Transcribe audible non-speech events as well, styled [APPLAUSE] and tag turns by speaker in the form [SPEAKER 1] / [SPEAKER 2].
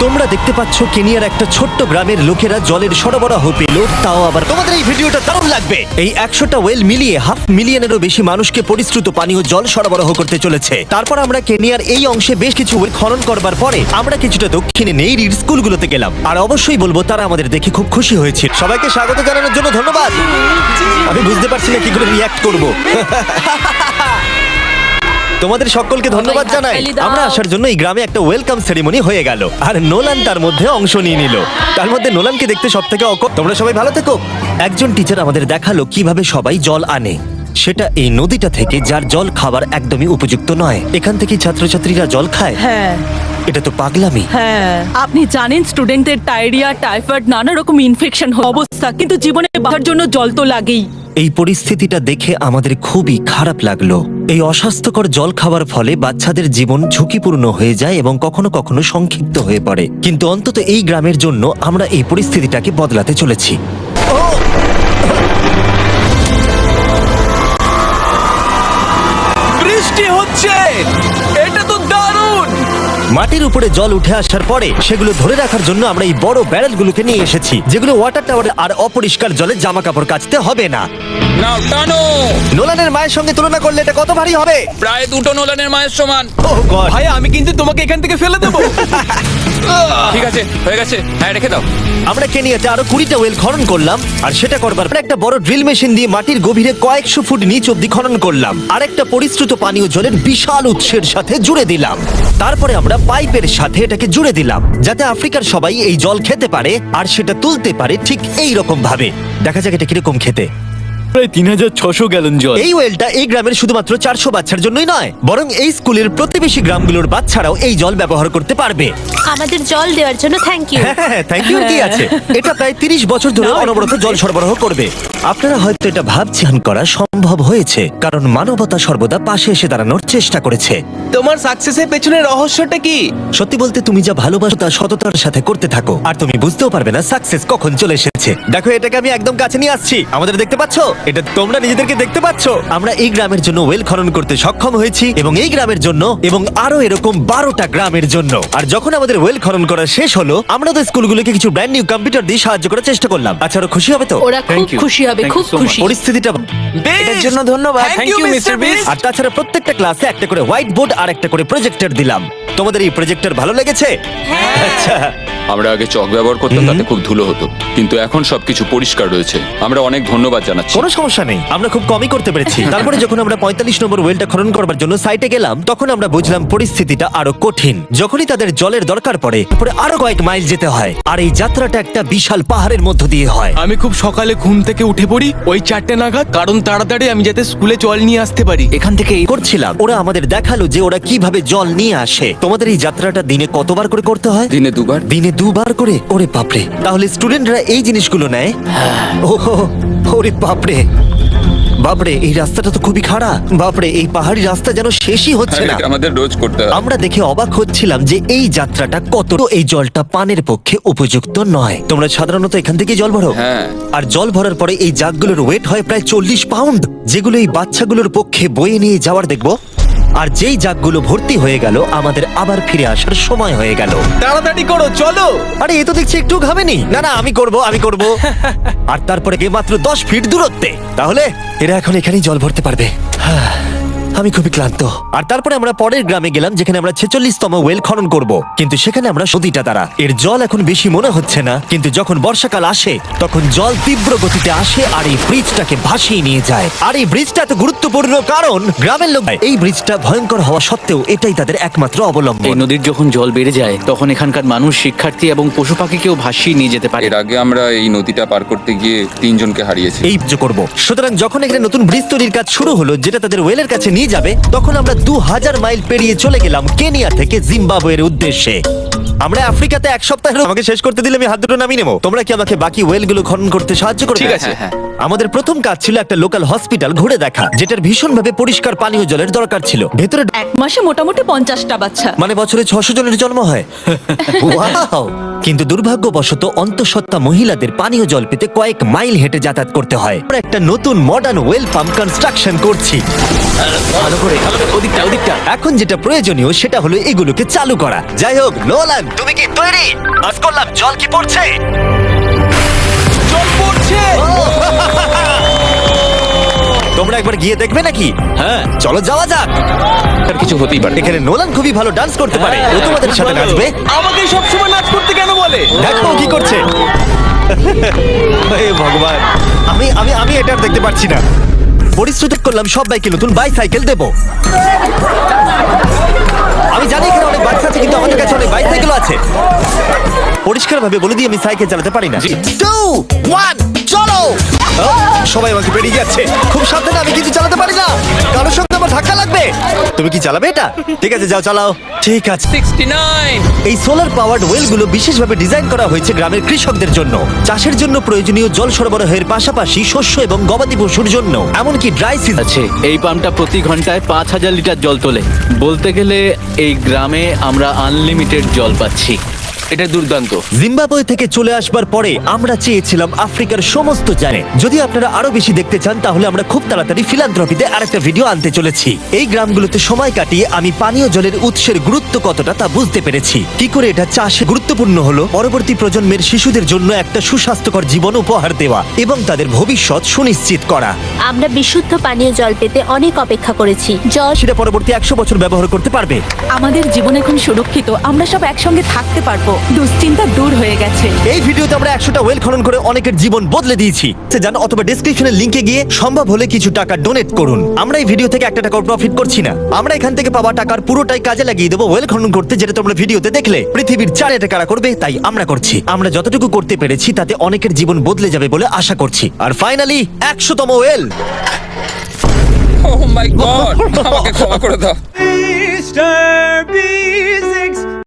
[SPEAKER 1] তোমরা দেখতে পাচ্ছ কেনিয়ার একটা ছোট্ট গ্রামের লোকেরা জলের সরবরাহ পেল, তাও আবার তোমাদের এই ভিডিওটা দারুণ লাগবে। এই একশোটা ওয়েল মিলিয়ে হাফ মিলিয়নেরও বেশি মানুষকে পরিশ্রুত পানীয় জল সরবরাহ করতে চলেছে। তারপর আমরা কেনিয়ার এই অংশে বেশ কিছু ওয়েল খনন করবার পরে আমরা কিছুটা দক্ষিণে নেই স্কুলগুলোতে গেলাম। আর অবশ্যই বলব, তারা আমাদের দেখে খুব খুশি হয়েছে। সবাইকে স্বাগত জানানোর জন্য ধন্যবাদ। আমি বুঝতে পারছি না কি করে রিয়াক্ট করব। [LAUGHS] তোমাদের সকলকে ধন্যবাদ জানাই।
[SPEAKER 2] হাততালি দাও।
[SPEAKER 1] আমরা আসার জন্য এই গ্রামে একটা ওয়েলকাম সেরিমনি হয়ে গেল। আর নোলান তার মধ্যে অংশ নিয়ে নিল। তার মধ্যে নোলানকে দেখতে সব থেকে অক তোমরা সবাই ভালো থেকো। একজন টিচার আমাদের দেখাল কীভাবে সবাই জল আনে। সেটা এই নদীটা থেকে যার জল খাবার একদমই উপযুক্ত নয়। এখান থেকে ছাত্রছাত্রীরা জল খায়।
[SPEAKER 2] হ্যাঁ।
[SPEAKER 1] এটা তো পাগলামি।
[SPEAKER 2] হ্যাঁ আপনি জানেন স্টুডেন্টদের ডায়রিয়া টাইফয়েড নানা রকম ইনফেকশন অবস্থা কিন্তু জীবনে বাঁচার জন্য জল তো লাগেই।
[SPEAKER 1] এই পরিস্থিতিটা দেখে আমাদের খুবই খারাপ লাগল। এই অস্বাস্থ্যকর জল খাওয়ার ফলে বাচ্চাদের জীবন ঝুঁকিপূর্ণ হয়ে যায় এবং কখনো কখনো সংক্ষিপ্ত হয়ে পড়ে। কিন্তু অন্তত এই গ্রামের জন্য আমরা এই পরিস্থিতিটাকে বদলাতে চলেছি।
[SPEAKER 3] বৃষ্টি হচ্ছে!
[SPEAKER 1] মাটির উপরে জল উঠে আসার পরে সেগুলো ধরে রাখার জন্য আমরা এই বড় ব্যারেলগুলোকে নিয়ে এসেছি যেগুলো ওয়াটার টাওয়ারে আর অপরিষ্কার জলে জামা কাপড় কাচতে হবে না।
[SPEAKER 3] নাও টানো!
[SPEAKER 1] নোলানের মায়ের সঙ্গে তুলনা করলে এটা কত ভারী হবে?
[SPEAKER 3] প্রায় দুটো নোলানের মায়ের সমান।
[SPEAKER 1] Oh God!
[SPEAKER 4] ভাই আমি কিন্তু তোমাকে এখান থেকে ফেলে দেবো। [LAUGHS]
[SPEAKER 3] ঠিক আছে হয়ে গেছে। হ্যাঁ রেখে দাও।
[SPEAKER 1] আমরা কেনিয়াতে আরও কুড়িটা ওয়েল খনন করলাম আর সেটা করবার পর একটা বড় ড্রিল মেশিন দিয়ে মাটির গভীরে কয়েকশো ফুট নিচ অব্দি খনন করলাম। আর একটা পরিশ্রুত পানীয় জলের বিশাল উৎসের সাথে জুড়ে দিলাম। তারপরে আমরা পাইপের সাথে এটাকে জুড়ে দিলাম, যাতে আফ্রিকার সবাই এই জল খেতে পারে আর সেটা তুলতে পারে ঠিক এই রকম ভাবে দেখা যাক এটা কীরকম খেতে।
[SPEAKER 4] প্রায় তিন হাজার ছশো গ্যালন জল।
[SPEAKER 1] এই ওয়েলটা এই গ্রামের শুধুমাত্র চারশো বাচ্চার জন্যই নয় বরং এই স্কুলের প্রতিবেশী গ্রামগুলোর বাচ্চারাও এই জল ব্যবহার করতে পারবে।
[SPEAKER 5] আমাদের জল দেওয়ার জন্য থ্যাংক ইউ
[SPEAKER 1] হ্যাঁ থ্যাংক ইউ কি আছে। এটা প্রায় তিরিশ বছর ধরে অনবরত জল সরবরাহ করবে। আপনারা হয়তো এটা ভাবছেন করা সম্ভব হয়েছে কারণ মানবতা সর্বদা পাশে এসে দাঁড়ানোর চেষ্টা করেছে।
[SPEAKER 4] তোমার সাকসেসের পেছনে রহস্যটা কি?
[SPEAKER 1] সত্যি বলতে তুমি যা ভালোবাসো তা সততার সাথে করতে থাকো আর তুমি বুঝতেও পারবে না সাকসেস কখন চলে এসেছে। দেখো এটাকে আমি একদম কাছে নিয়ে আসছি। আমাদের দেখতে পাচ্ছো? এটা তোমরা নিজেদেরকে দেখতে পাচ্ছো। আমরা এই গ্রামের জন্য ওয়েল খনন করতে সক্ষম হয়েছি এবং এই গ্রামের জন্য এবং আরও এরকম বারোটা গ্রামের জন্য। আর যখন আমাদের ওয়েল খনন করা শেষ হলো আমরা তো স্কুলগুলোকে কিছু ব্র্যান্ড নিউ কম্পিউটার দিয়ে সাহায্য করার চেষ্টা করলাম। আচ্ছা ওরা খুশি হবে তো?
[SPEAKER 2] ওরা খুব
[SPEAKER 4] Thank you.
[SPEAKER 2] খুশি হবে খুব. খুশি।
[SPEAKER 1] পরিস্থিতিটা
[SPEAKER 4] এটার জন্য ধন্যবাদ। থ্যাংক ইউ মিস্টার বিস
[SPEAKER 1] আর তাছাড়া প্রত্যেকটা ক্লাসে একটা করে হোয়াইট বোর্ড আর একটা করে প্রজেক্টর দিলাম। তোমাদের এই প্রজেক্টর ভালো লেগেছে? আচ্ছা।
[SPEAKER 6] আমরা আগে চক ব্যবহার করতাম তাতে খুব ধুলো হতো। কিন্তু এখন সবকিছু পরিষ্কার রয়েছে। আমরা অনেক ধন্যবাদ জানাচ্ছি।
[SPEAKER 1] কোনো সমস্যা নেই। আমরা খুব কমই করতে পেরেছি। [LAUGHS] তারপরে যখন আমরা পঁয়তাল্লিশ নম্বর ওয়েলটা খনন করবার জন্য সাইটে গেলাম তখন আমরা বুঝলাম পরিস্থিতিটা আরও কঠিন। যখনই তাদের জলের দরকার পড়ে তারপরে আরও কয়েক মাইল যেতে হয়। আর এই যাত্রাটা একটা বিশাল পাহাড়ের মধ্য দিয়ে হয়।
[SPEAKER 4] আমি খুব সকালে ঘুম থেকে উঠে পড়ি ওই চারটে নাগাদ কারণ তাড়াতাড়ি আমি যাতে স্কুলে জল নিয়ে আসতে পারি।
[SPEAKER 1] এখান থেকে এই করছিলাম। ওরা আমাদের দেখাল যে ওরা কীভাবে জল নিয়ে আসে। তোমাদের এই যাত্রাটা দিনে কতবার করে করতে হয়?
[SPEAKER 6] দিনে দুবার।
[SPEAKER 1] দিনে দুবার করে ওরে বাপরে। তাহলে স্টুডেন্টরা এই জিনিসগুলো নেয়? ও ওরে বাপরে। বাপরে এই রাস্তাটা তো খুবই খারাপ বাপরে এই পাহাড়ি রাস্তা যেন শেষই হচ্ছে না।
[SPEAKER 6] আমাদের রোজ করতে হয়।
[SPEAKER 1] আমরা দেখে অবাক হচ্ছিলাম যে এই যাত্রাটা কত এই জলটা পানের পক্ষে উপযুক্ত নয়। তোমরা সাধারণত এখান থেকে জল ভরো।
[SPEAKER 6] হ্যাঁ।
[SPEAKER 1] আর জল ভরার পরে এই জাগগুলোর ওয়েট হয় প্রায় চল্লিশ পাউন্ড যেগুলো এই বাচ্চাগুলোর পক্ষে বয়ে নিয়ে যাওয়ার দেখব? আর যেই জাগগুলো ভর্তি হয়ে গেল আমাদের আবার ফিরে আসার সময় হয়ে গেল।
[SPEAKER 4] তাড়াতাড়ি করো চলো।
[SPEAKER 1] আরে এ তো দেখছি একটু ঘামেনি। না না আমি করব আমি করব। [LAUGHS] আর তারপরে গিয়ে মাত্র দশ ফিট দূরত্বে। তাহলে এরা এখন এখানেই জল ভরতে পারবে। হ্যাঁ, আমি খুবই ক্লান্ত। আর তারপরে আমরা পরের গ্রামে গেলাম যেখানে আমরা ছেচল্লিশতম ওয়েল খনন করব। কিন্তু সেখানে আমরা সদিটা তারা এর জল এখন বেশি মনে হচ্ছে না কিন্তু যখন বর্ষাকাল আসে তখন জল তীব্র গতিতে আসে আর এই ব্রিজটাকে ভাসিয়ে নিয়ে যায়। আর এই ব্রিজটা এত গুরুত্বপূর্ণ কারণ গ্রামের লোক এই ব্রিজটা ভয়ঙ্কর হওয়া সত্ত্বেও এটাই তাদের একমাত্র অবলম্বন।
[SPEAKER 7] এই নদীর যখন জল বেড়ে যায় তখন এখানকার মানুষ শিক্ষার্থী এবং পশু পাখিকেও ভাসিয়ে নিয়ে যেতে পারে।
[SPEAKER 6] এর আগে আমরা এই নদীটা পার করতে গিয়ে তিনজনকে হারিয়েছি।
[SPEAKER 1] এই যে করব। সুতরাং যখন এখানে নতুন ব্রিজ তৈরির কাজ শুরু হলো যেটা তাদের ওয়েলের কাছে নিয়ে যাবে তখন আমরা দু হাজার মাইল পেরিয়ে চলে গেলাম কেনিয়া থেকে জিম্বাবুয়ের উদ্দেশ্যে। আমরা আফ্রিকাতে এক সপ্তাহের আমাকে শেষ করতে দিলে আমি হাত দুটো নামিয়ে নেব। তোমরা কি আমাকে বাকি ওয়েলগুলো খনন করতে সাহায্য করবে?
[SPEAKER 4] ঠিক আছে।
[SPEAKER 6] হ্যাঁ,
[SPEAKER 1] আমাদের প্রথম কাজ ছিল একটা লোকাল হসপিটাল ঘুরে দেখা যেটার ভীষণভাবে পরিষ্কার পানীয় জলের দরকার ছিল। ভেতরে
[SPEAKER 2] এক মাসে মোটামুটি পঞ্চাশটা বাচ্চা।
[SPEAKER 1] মানে বছরে ছশো জনের জন্ম হয়। [LAUGHS] Wow! কিন্তু দুর্ভাগ্যবশত অন্তঃসত্ত্বা মহিলাদের পানীয় জল পেতে কয়েক মাইল হেঁটে যাতায়াত করতে হয়। আমরা একটা নতুন মডার্ন ওয়েল পাম্প কনস্ট্রাকশন করছি।
[SPEAKER 7] ভালো করে ওদিকটা ওদিকটা।
[SPEAKER 1] এখন যেটা প্রয়োজনীয় সেটা হলো এগুলোকে চালু করা। যাই হোক নোলান নোলান তুমি কি তৈরি? আজ করলাম জল কি পড়ছে?
[SPEAKER 4] জল পড়ছে!
[SPEAKER 1] তোমরা একবার গিয়ে দেখবে নাকি?
[SPEAKER 7] হ্যাঁ
[SPEAKER 1] চলো যাওয়া যাক।
[SPEAKER 3] আর কিছু হতেই পারে।
[SPEAKER 1] এখানে নোলান খুবই ভালো ডান্স করতে পারে। ও তোমাদের সাথে নাচবে।
[SPEAKER 4] আমাকে সবসময় নাচ করতে কেন বলে?
[SPEAKER 1] দেখো কি করছে। হে ভগবান। আমি আমি আমি এটা আর দেখতে পাচ্ছি না। পরিশ্রুত করলাম সব বাইকে নতুন বাইসাইকেল দেব। পরিষ্কার ভাবে বলে দিই আমি সাইকেল চালাতে পারি না। টু ওয়ান চলো! সবাই আমাকে বেরিয়ে যাচ্ছে। খুব সাবধানে আমি কিছু চালাতে পারি না। কারোর সঙ্গে আমার ধাক্কা লাগবে। তুমি কি চালাবে এটা? ঠিক আছে যাও চালাও। ঠিক আছে। এই সোলার পাওয়ার্ড ওয়েলগুলো বিশেষভাবে ডিজাইন করা হয়েছে গ্রামের কৃষকদের জন্য। চাষের জন্য প্রয়োজনীয় জল সরবরাহের পাশাপাশি শস্য এবং গবাদি পশুর জন্য। এমনকি ড্রাই সিজন
[SPEAKER 7] আছে এই পাম্পটা প্রতি ঘন্টায় পাঁচ হাজার লিটার জল তোলে। বলতে গেলে এই গ্রামে আমরা আনলিমিটেড জল পাচ্ছি। এটা দুর্দান্ত।
[SPEAKER 1] জিম্বাবুয়ে থেকে চলে আসবার পরে আমরা চেয়েছিলাম আফ্রিকার সমস্ত জানে। যদি আপনারা আরও বেশি দেখতে চান তাহলে আমরা খুব তাড়াতাড়ি ফিলান্থ্রপিতে আরেকটা ভিডিও আনতে চলেছি। এই গ্রামগুলোতে সময় কাটিয়ে আমি পানীয় জলের উৎসের গুরুত্ব কতটা তা বুঝতে পেরেছি। কি করে এটা চাষে গুরুত্বপূর্ণ হলো? পরবর্তী প্রজন্মের শিশুদের জন্য একটা সুস্বাস্থ্যকর জীবন উপহার দেওয়া এবং তাদের ভবিষ্যৎ সুনিশ্চিত করা।
[SPEAKER 5] আমরা বিশুদ্ধ পানীয় জল পেতে অনেক অপেক্ষা করেছি। জল
[SPEAKER 1] সেটা পরবর্তী একশো বছর ব্যবহার করতে পারবে।
[SPEAKER 2] আমাদের জীবন এখন সুরক্ষিত। আমরা সব একসঙ্গে থাকতে পারব। দুশ্চিন্তা দূর হয়ে গেছে।
[SPEAKER 1] এই ভিডিওতে আমরা একশোটা ওয়েল খনন করে অনেকের জীবন বদলে দিয়েছি। সে জানো অথবা ডেসক্রিপশনের লিঙ্কে গিয়ে সম্ভব হলে কিছু টাকা ডোনেট করুন। আমরা এই ভিডিও থেকে একটা টাকাও প্রফিট করছি না। আমরা এখান থেকে পাওয়া টাকার পুরোটাই কাজে লাগিয়ে দেবো ওয়েল খনন করতে যেটা তোমরা ভিডিওতে দেখলে। পৃথিবীর চার এটা কারা করবে তাই আমরা করছি। আমরা যতটুকু করতে পেরেছি তাতে অনেকের জীবন বদলে যাবে বলে আশা করছি। আর ফাইনালি একশোতম ওয়েল।
[SPEAKER 3] ও মাই গড আমাকে ক্ষমা করে দাও।
[SPEAKER 4] মিস্টার